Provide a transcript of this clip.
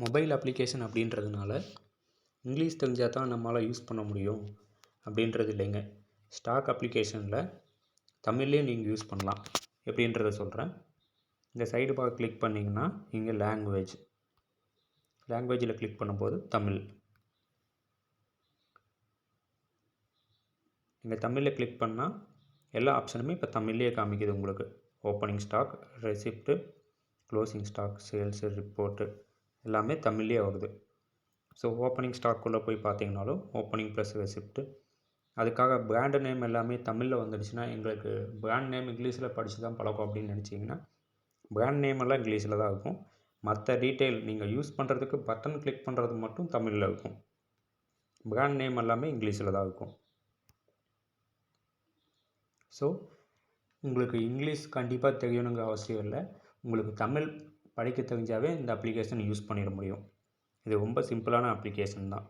Mobile application அப்படின்றதுனால English தெரிஞ்சால் தான் நம்மளால் யூஸ் பண்ண முடியும் அப்படின்றது இல்லைங்க. ஸ்டாக் அப்ளிகேஷனில் தமிழ்லேயே நீங்கள் யூஸ் பண்ணலாம் எப்படின்றத சொல்கிறேன் இந்த சைடு பார் கிளிக் பண்ணிங்கன்னா இங்கே லாங்குவேஜ். லாங்குவேஜில் கிளிக் பண்ணும்போது தமிழ். இங்கே தமிழில் கிளிக் பண்ணால் எல்லா ஆப்ஷனுமே இப்போ தமிழ்லேயே காமிக்குது உங்களுக்கு. Opening stock receipt closing stock sales report. எல்லாமே தமிழ்லேயே வருது ஸோ ஓப்பனிங் ஸ்டாக்குள்ளே போய் பார்த்தீங்கனாலும் ஓப்பனிங் ப்ளஸ் ரெசிப்ட்டு அதுக்காக பிராண்டு நேம் எல்லாமே தமிழில் வந்துடுச்சுன்னா எங்களுக்கு பிராண்ட் நேம் இங்கிலீஷில் படித்து தான் பழக்கம் அப்படின்னு நினச்சிங்கன்னா பிராண்ட் நேம் எல்லாம் இங்கிலீஷில் தான் இருக்கும். மற்ற டீட்டெயில் நீங்கள் யூஸ் பண்ணுறதுக்கு பட்டன் கிளிக் பண்ணுறது மட்டும் தமிழில் இருக்கும். பிராண்ட் நேம் எல்லாமே இங்கிலீஷில் தான் இருக்கும். ஸோ உங்களுக்கு இங்கிலீஷ் கண்டிப்பாக தெரியணுங்கிற அவசியம் இல்லை. உங்களுக்கு தமிழ் படிக்க தெரிஞ்சாவே இந்த அப்ளிகேஷன் யூஸ் பண்ணிட முடியும். இது ரொம்ப சிம்பிளான அப்ளிகேஷன் தான்.